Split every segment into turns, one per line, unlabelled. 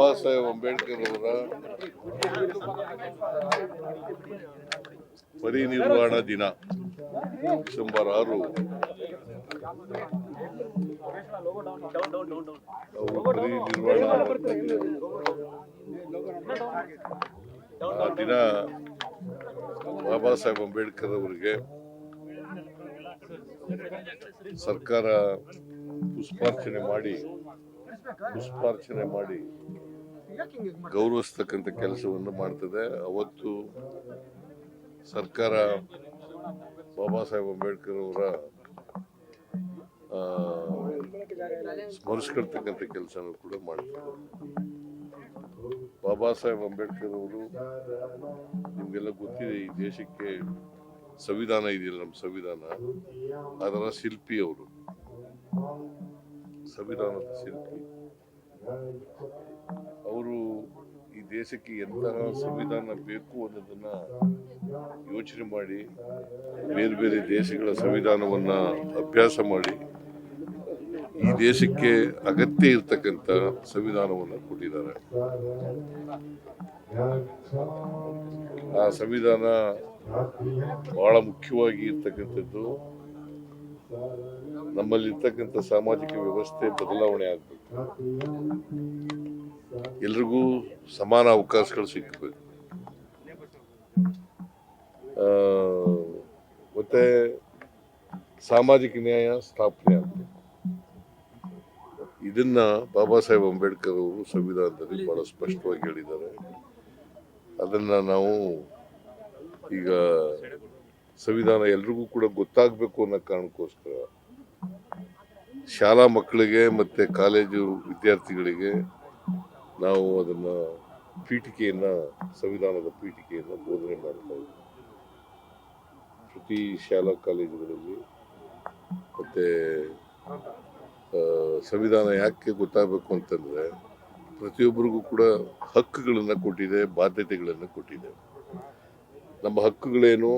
ಬಾಬಾ ಸಾಹೇಬ್ ಅಂಬೇಡ್ಕರ್ ಅವರ ಪರಿನಿರ್ವಾಣ ದಿನ ಡಿಸೆಂಬರ್ ಆರು ಅವರು ಪರಿನಿರ್ವಾಣ ಆ ದಿನ ಬಾಬಾ ಸಾಹೇಬ್ ಅಂಬೇಡ್ಕರ್ ಅವರಿಗೆ ಸರ್ಕಾರ ಪುಷ್ಪಾರ್ಚನೆ ಮಾಡಿ ಪುಷ್ಪಾರ್ಚನೆ ಮಾಡಿ ಗೌರವಿಸ್ತಕ್ಕಂಥ ಕೆಲಸವನ್ನು ಮಾಡ್ತದೆ. ಅವತ್ತು ಸರ್ಕಾರ ಬಾಬಾ ಸಾಹೇಬ್ ಅಂಬೇಡ್ಕರ್ ಅವರ ಸ್ಮರಿಸ್ಕೊಳ್ತಕ್ಕಂಥ ಕೆಲಸನೂ ಕೂಡ ಮಾಡ್ತದೆ ಬಾಬಾ ಸಾಹೇಬ್ ಅಂಬೇಡ್ಕರ್ ಅವರು, ನಿಮಗೆಲ್ಲ ಗೊತ್ತಿದೆ, ಈ ದೇಶಕ್ಕೆ ಸಂವಿಧಾನ ಇದೆಯಲ್ಲ, ನಮ್ಮ ಸಂವಿಧಾನ. ಅದರ ಶಿಲ್ಪಿ ಅವರು. ಸಂವಿಧಾನದ ಶಿಲ್ಪಿ ಅವರು ಈ ದೇಶಕ್ಕೆ ಎಂತಹ ಸಂವಿಧಾನ ಬೇಕು ಅನ್ನೋದನ್ನ ಯೋಚನೆ ಮಾಡಿ, ಬೇರೆ ಬೇರೆ ದೇಶಗಳ ಸಂವಿಧಾನವನ್ನ ಅಭ್ಯಾಸ ಮಾಡಿ, ಈ ದೇಶಕ್ಕೆ ಅಗತ್ಯ ಇರತಕ್ಕಂಥ ಸಂವಿಧಾನವನ್ನು ಕೊಟ್ಟಿದ್ದಾರೆ. ಆ ಸಂವಿಧಾನ ಬಹಳ ಮುಖ್ಯವಾಗಿ ಇರ್ತಕ್ಕಂಥದ್ದು ನಮ್ಮಲ್ಲಿ ಇರ್ತಕ್ಕಂಥ ಸಾಮಾಜಿಕ ವ್ಯವಸ್ಥೆ ಬದಲಾವಣೆ ಆಗಬೇಕು. ಎಲ್ರಿಗೂ ಸಮಾನ ಅವಕಾಶಗಳು ಸಿಕ್ಕಬೇಕು ಮತ್ತೆ ಸಾಮಾಜಿಕ ನ್ಯಾಯ ಸ್ಥಾಪನೆ ಆಗಬೇಕು. ಇದನ್ನ ಬಾಬಾ ಸಾಹೇಬ್ ಅಂಬೇಡ್ಕರ್ ಅವರು ಸಂವಿಧಾನದಲ್ಲಿ ಬಹಳ ಸ್ಪಷ್ಟವಾಗಿ ಹೇಳಿದ್ದಾರೆ. ಅದನ್ನ ನಾವು ಈಗ ಸಂವಿಧಾನ ಎಲ್ರಿಗೂ ಕೂಡ ಗೊತ್ತಾಗಬೇಕು ಅನ್ನೋ ಕಾರಣಕ್ಕೋಸ್ಕರ ಶಾಲಾ ಮಕ್ಕಳಿಗೆ ಮತ್ತು ಕಾಲೇಜು ವಿದ್ಯಾರ್ಥಿಗಳಿಗೆ ನಾವು ಅದನ್ನು ಪೀಠಿಕೆಯನ್ನು, ಸಂವಿಧಾನದ ಪೀಠಿಕೆಯನ್ನು ಬೋಧನೆ ಮಾಡ್ತಾ ಪ್ರತಿ ಶಾಲಾ ಕಾಲೇಜುಗಳಲ್ಲಿ ಮತ್ತು ಸಂವಿಧಾನ ಯಾಕೆ ಗೊತ್ತಾಗಬೇಕು ಅಂತಂದರೆ ಪ್ರತಿಯೊಬ್ಬರಿಗೂ ಕೂಡ ಹಕ್ಕುಗಳನ್ನು ಕೊಟ್ಟಿದೆ, ಬಾಧ್ಯತೆಗಳನ್ನು ಕೊಟ್ಟಿದೆ. ನಮ್ಮ ಹಕ್ಕುಗಳೇನು,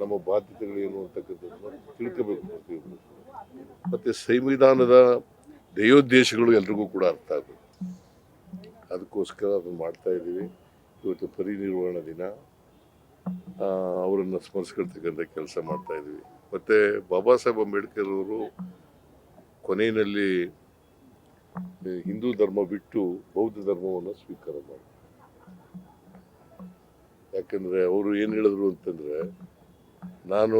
ನಮ್ಮ ಬಾಧ್ಯತೆಗಳೇನು ಅಂತಕ್ಕಂಥದ್ದು ತಿಳ್ಕೋಬೇಕು ಪ್ರತಿಯೊಬ್ಬರು ಮತ್ತೆ ಸಂವಿಧಾನದ ಧ್ಯೇಯೋದ್ದೇಶಗಳು ಎಲ್ರಿಗೂ ಕೂಡ ಅರ್ಥ ಆಗಬೇಕು. ಅದಕ್ಕೋಸ್ಕರ ಅದನ್ನು ಮಾಡ್ತಾ ಇದ್ದೀವಿ. ಇವತ್ತು ಪರಿನಿರ್ವಾಣ ದಿನ. ಅವರನ್ನು ಸ್ಮರಿಸ್ಕೊಳ್ತಕ್ಕಂಥ ಕೆಲಸ ಮಾಡ್ತಾ ಇದ್ದೀವಿ. ಮತ್ತು ಬಾಬಾ ಸಾಹೇಬ್ ಅಂಬೇಡ್ಕರ್ ಅವರು ಕೊನೆಯಲ್ಲಿ ಹಿಂದೂ ಧರ್ಮ ಬಿಟ್ಟು ಬೌದ್ಧ ಧರ್ಮವನ್ನು ಸ್ವೀಕಾರ ಮಾಡಿ ಯಾಕಂದ್ರೆ ಅವರು ಏನು ಹೇಳಿದ್ರು ಅಂತಂದ್ರೆ, ನಾನು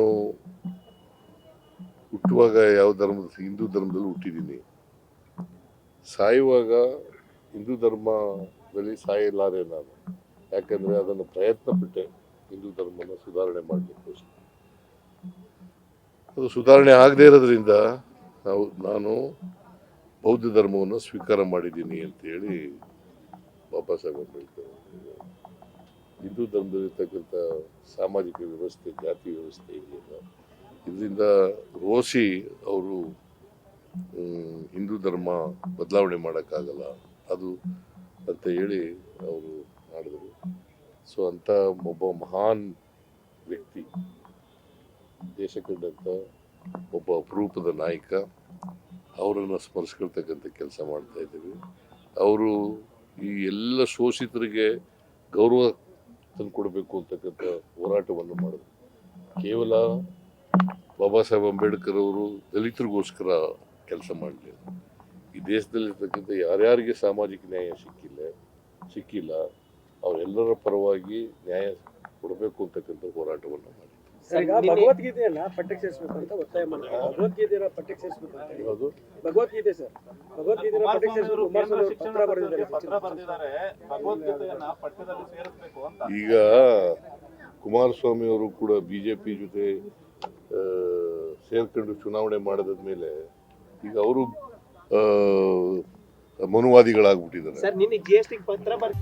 ಹುಟ್ಟುವಾಗ ಯಾವ ಧರ್ಮದ, ಹಿಂದೂ ಧರ್ಮದಲ್ಲಿ ಹುಟ್ಟಿದ್ದೀನಿ. ಸಾಯುವಾಗ ಹಿಂದೂ ಧರ್ಮದಲ್ಲಿ ಸಾಯಲಾರೆ ನಾನು. ಯಾಕಂದ್ರೆ ಅದನ್ನು ಪ್ರಯತ್ನ ಪಟ್ಟೆ ಹಿಂದೂ ಧರ್ಮನ ಸುಧಾರಣೆ ಮಾಡಬೇಕು ಅದು ಸುಧಾರಣೆ ಆಗದೇ ಇರೋದ್ರಿಂದ ನಾವು, ನಾನು ಬೌದ್ಧ ಧರ್ಮವನ್ನು ಸ್ವೀಕಾರ ಮಾಡಿದ್ದೀನಿ ಅಂತ ಹೇಳಿ ಬಾಬಾ ಸಾಹೇಬ್ ಅಂಬೇಡ್ಕರ್ ಹಿಂದೂ ಧರ್ಮದಲ್ಲಿರ್ತಕ್ಕಂಥ ಸಾಮಾಜಿಕ ವ್ಯವಸ್ಥೆ, ಜಾತಿ ವ್ಯವಸ್ಥೆ ಇದೆಯಲ್ಲ. ಇದರಿಂದ ರೋಸಿ ಅವರು ಹಿಂದೂ ಧರ್ಮ ಬದಲಾವಣೆ ಮಾಡೋಕ್ಕಾಗಲ್ಲ. ಅದು ಅಂತ ಹೇಳಿ ಅವರು ಮಾಡಿದರು. ಸೊ, ಅಂಥ ಒಬ್ಬ ಮಹಾನ್ ವ್ಯಕ್ತಿ ದೇಶ ಕಂಡಂಥ ಒಬ್ಬ ಅಪರೂಪದ ನಾಯಕ, ಅವರನ್ನು ಸ್ಮರಿಸ್ಕೊಳ್ತಕ್ಕಂಥ ಕೆಲಸ ಮಾಡ್ತಾ ಇದ್ದೀವಿ. ಅವರು ಈ ಎಲ್ಲ ಶೋಷಿತರಿಗೆ ಗೌರವ ತಂದುಕೊಡ್ಬೇಕು ಅಂತಕ್ಕಂಥ ಹೋರಾಟವನ್ನು ಮಾಡಿದ್ರು ಕೇವಲ ಬಾಬಾ ಸಾಹೇಬ್ ಅಂಬೇಡ್ಕರ್ ಅವರು ದಲಿತರಿಗೋಸ್ಕರ ಕೆಲಸ ಮಾಡಲಿಲ್ಲ ಈ ದೇಶದಲ್ಲಿರ್ತಕ್ಕಂಥ ಯಾರ್ಯಾರಿಗೆ ಸಾಮಾಜಿಕ ನ್ಯಾಯ ಸಿಕ್ಕಿಲ್ಲ ಸಿಕ್ಕಿಲ್ಲ, ಅವರೆಲ್ಲರ ಪರವಾಗಿ ನ್ಯಾಯ ಕೊಡಬೇಕು ಅಂತಕ್ಕಂಥ ಹೋರಾಟವನ್ನು ಮಾಡಿ
ಭಗವದ್ಗೀತೆಯನ್ನ ಪಠ್ಯಕ್ಕೆ ಸೇರಿಸಬೇಕು ಅಂತ ಒತ್ತಾಯ ಮಾಡ್ತಾರೆ. ಭಗವದ್ಗೀತೆಯ ಪಠ್ಯಕ್ಕೆ ಸೇರಿಸಬೇಕು ಅಂತ ಹೇಳಿ. ಭಗವದ್ಗೀತೆ ಸರ್. ಭಗವದ್ಗೀತೆಯ ಪಠ್ಯಕ್ಕೆ ಸೇರಿಸಬೇಕು ಕುಮಾರಸ್ವಾಮಿ ಅವರು ಪತ್ರ ಬರೆದಿದ್ದಾರೆ
ಪತ್ರ ಬರೆದಿದ್ದಾರೆ. ಭಗವದ್ಗೀತೆಯನ್ನ ಪಠ್ಯದಲ್ಲಿ ಸೇರಿಸಬೇಕು ಅಂತ.
ಈಗ ಕುಮಾರಸ್ವಾಮಿ ಅವರು ಕೂಡ ಬಿಜೆಪಿ ಜೊತೆ ಸೇರ್ಕೊಂಡು ಚುನಾವಣೆ ಮಾಡಿದ ಮೇಲೆ ಈಗ ಅವರು ಮನುವಾದಿಗಳಾಗ್ಬಿಟ್ಟಿದ್ದಾರೆ.
ಸರ್ ನಿನ್ನೆ ಜಿ ಎಸ್ ಟಿ ಪತ್ರ ಬರ್